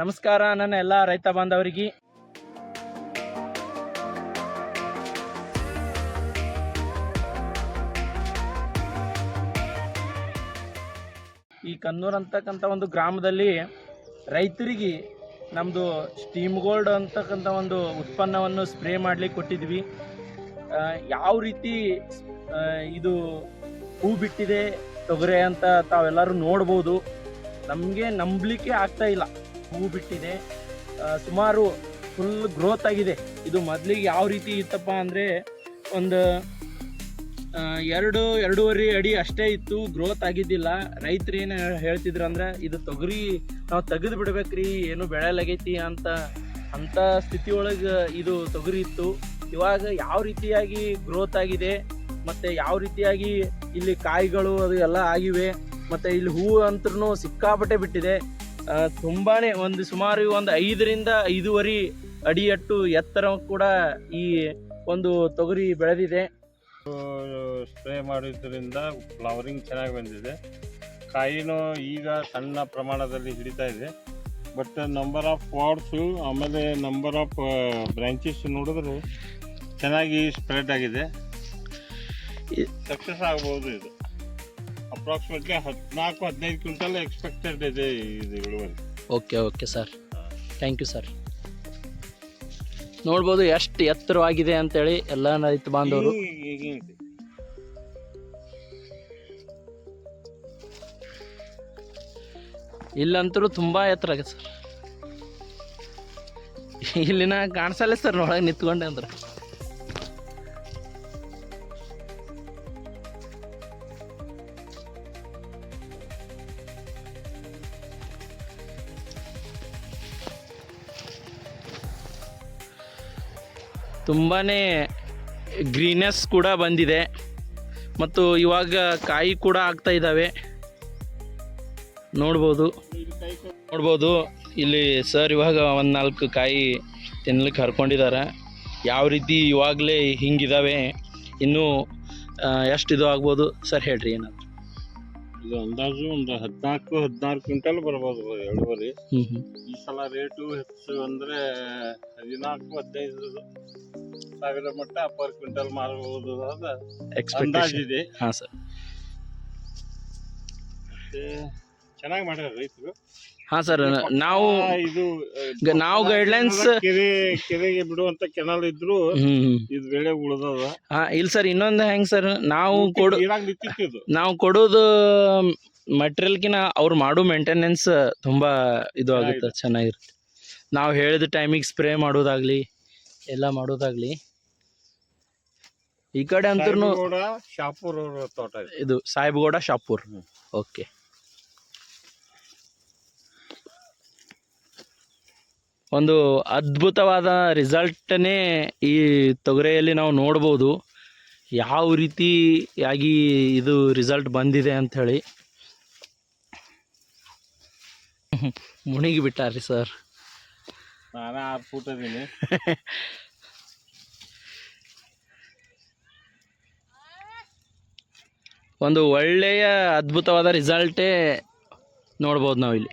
ನಮಸ್ಕಾರ, ನನ್ನ ಎಲ್ಲ ರೈತ ಬಾಂಧವರಿಗೆ. ಈ ಕನ್ನೂರು ಅಂತಕ್ಕಂಥ ಒಂದು ಗ್ರಾಮದಲ್ಲಿ ರೈತರಿಗೆ ನಮ್ಮದು ಸ್ಟೀಮ್ ಗೋಲ್ಡ್ ಅಂತಕ್ಕಂಥ ಒಂದು ಉತ್ಪನ್ನವನ್ನು ಸ್ಪ್ರೇ ಮಾಡ್ಲಿಕ್ಕೆ ಕೊಟ್ಟಿದ್ವಿ. ಯಾವ ರೀತಿ ಇದು ಹೂ ಬಿಟ್ಟಿದೆ, ತೊಗರೆ ಅಂತ ತಾವೆಲ್ಲರೂ ನೋಡ್ಬೋದು. ನಮಗೆ ನಂಬಲಿಕ್ಕೆ ಆಗ್ತಾ ಇಲ್ಲ. ಹೂ ಬಿಟ್ಟಿದೆ. ಸುಮಾರು ಫುಲ್ ಗ್ರೋತ್ ಆಗಿದೆ. ಇದು ಮೊದಲಿಗೆ ಯಾವ ರೀತಿ ಇತ್ತಪ್ಪ ಅಂದರೆ ಒಂದು ಎರಡು, ಎರಡೂವರೆ ಅಡಿ ಅಷ್ಟೇ ಇತ್ತು ಗ್ರೋತ್ ಆಗಿದ್ದಿಲ್ಲ. ರೈತರು ಏನು ಹೇಳ್ತಿದ್ರು ಅಂದ್ರೆ, ಇದು ತೊಗರಿ ನಾವು ತೆಗೆದು ಬಿಡ್ಬೇಕ್ರಿ, ಏನು ಬೆಳೆಯಲಾಗೈತಿ ಅಂತ ಅಂತ ಸ್ಥಿತಿ ಒಳಗೆ ಇದು ತೊಗರಿ ಇತ್ತು. ಇವಾಗ ಯಾವ ರೀತಿಯಾಗಿ ಗ್ರೋತ್ ಆಗಿದೆ, ಮತ್ತು ಯಾವ ರೀತಿಯಾಗಿ ಇಲ್ಲಿ ಕಾಯಿಗಳು ಅದು ಎಲ್ಲ ಆಗಿವೆ, ಮತ್ತು ಇಲ್ಲಿ ಹೂವು ಅಂತೂ ಸಿಕ್ಕಾಪಟ್ಟೆ ಬಿಟ್ಟಿದೆ. ಆ, ತುಂಬಾನೇ ಒಂದು ಸುಮಾರು ಒಂದು ಐದರಿಂದ ಐದೂವರೆ ಅಡಿಯಟ್ಟು ಎತ್ತರ ಕೂಡ ಈ ಒಂದು ತೊಗರಿ ಬೆಳೆದಿದೆ. ಸ್ಪ್ರೇ ಮಾಡಿದ್ರಿಂದ ಫ್ಲವರಿಂಗ್ ಚೆನ್ನಾಗಿ ಬಂದಿದೆ. ಕಾಯಿನೂ ಈಗ ಸಣ್ಣ ಪ್ರಮಾಣದಲ್ಲಿ ಹಿಡಿತಾ ಇದೆ. ಬಟ್ ನಂಬರ್ ಆಫ್ ಪಾಟ್ಸು ಆಮೇಲೆ ನಂಬರ್ ಆಫ್ ಬ್ರಾಂಚಸ್ ನೋಡಿದ್ರೆ ಚೆನ್ನಾಗಿ ಸ್ಪ್ರೆಡ್ ಆಗಿದೆ. ಸಕ್ಸಸ್ ಆಗ್ಬೋದು ಇದು. ಅಪ್ರಾಕ್ಸಿಮೇಟ್ಲಿ ಹದಿನಾಲ್ಕು ಹದಿನೈದು ಕ್ವಿಂಟಲ್ ಎಕ್ಸ್ಪೆಕ್ಟೆಡ್ ಇದೆ ಇದು ಇಳುವರಿ. Okay okay sir thank you sir ನೋಡ್ಬೋದು ಎಷ್ಟು ಎತ್ತರವಾಗಿದೆ ಅಂತೇಳಿ ಎಲ್ಲ ರೈತ ಬಾಂಧವರು. ಇಲ್ಲಂತರೂ ತುಂಬಾ ಎತ್ತರ ಆಗುತ್ತೆ ಸರ್ ಇಲ್ಲಿನ ಕಾಣಿಸಲ್ಲ ಸರ್ ಒಳಗೆ ನಿಂತ್ಕೊಂಡೆ ಅಂದ್ರೆ. ತುಂಬಾನೇ ಗ್ರೀನೆಸ್ ಕೂಡ ಬಂದಿದೆ. ಮತ್ತು ಇವಾಗ ಕಾಯಿ ಕೂಡ ಆಗ್ತಾ ಇದ್ದಾವೆ. ನೋಡ್ಬೋದು. ನೋಡ್ಬೋದು. ಇಲ್ಲಿ ಸರ್ ಇವಾಗ ಒಂದು ನಾಲ್ಕು ಕಾಯಿ ತಿನ್ಲಿಕ್ಕೆ ಹರ್ಕೊಂಡಿದ್ದಾರೆ ಯಾವ ರೀತಿ ಇವಾಗಲೇ ಹಿಂಗಿದಾವೆ, ಇನ್ನೂ ಎಷ್ಟು ಇದು ಆಗ್ಬೋದು? ಸರ್ ಹೇಳ್ರಿ ಏನಾದ್ರು. ಇದು ಅಂದಾಜು ಒಂದು ಹದಿನಾಲ್ಕು ಹದಿನಾರು ಕ್ವಿಂಟಲ್ ಬರ್ಬೋದು ಇಳುವರಿ ಈ ಸಲ ರೇಟು ಹೆಚ್ಚು ಅಂದ್ರೆ ಹದಿನಾಲ್ಕು ಹದಿನೈದು ಸಾವಿರ ಮಟ್ಟ ಪರ್ ಕ್ವಿಂಟಲ್ ಮಾರಬಹುದು ಅಂದಾಜಿದೆ ಹಾಂ ಸರ್. ಮತ್ತೆ ಚೆನ್ನಾಗಿ ಮಾಡ್ಯಾರ ರೈತರು. ಹಾ ಸರ್ ನಾವು ಇದು ನಾವು ಗೈಡ್ಲೈನ್ಸ್ ಕೆರೆ ಕೆರೆಗೆ ಬಿಡುವಂತ ಕೆನಾಲ್ ಇದ್ರು ಇದು ಬೆಳೆ ಉಳಿದದ. ಹಾಂ ಇಲ್ಲ ಸರ್ ಇನ್ನೊಂದು ಹೆಂಗ್ ಸರ್ ನಾವು ಕೊಡು ನಾವು ಕೊಡೋದು ಮೆಟೀರಿಯಲ್ಗಿನ ಅವ್ರು ಮಾಡೋ ಮೇಂಟೆನೆನ್ಸ್ ತುಂಬಾ ಇದು ಆಗುತ್ತೆ ಚೆನ್ನಾಗಿರುತ್ತೆ. ನಾವು ಹೇಳಿದ ಟೈಮಿಗೆ ಸ್ಪ್ರೇ ಮಾಡೋದಾಗ್ಲಿ ಎಲ್ಲ ಮಾಡೋದಾಗ್ಲಿ ಈ ಕಡೆ ಅಂತೂ ಶಾಪುರ್ ತೋಟ ಇದೆ. ಇದು ಸಾಹೇಬ್ಗೌಡ ಶಾಪುರ್. ಓಕೆ ಒಂದು ಅದ್ಭುತವಾದ ರಿಸಲ್ಟನ್ನೇ ಈ ತೊಗರೆಯಲ್ಲಿ ನಾವು ನೋಡ್ಬೋದು. ಯಾವ ರೀತಿಯಾಗಿ ಇದು ರಿಸಲ್ಟ್ ಬಂದಿದೆ ಅಂಥೇಳಿ ಮುಣಿಗಿ ಬಿಟ್ಟಾರ್ರಿ ಸರ್. ನಾನು ಆರು ಫೂಟ್ ಒಂದು ಒಳ್ಳೆಯ ಅದ್ಭುತವಾದ ರಿಸಲ್ಟೇ ನೋಡ್ಬೋದು ನಾವು ಇಲ್ಲಿ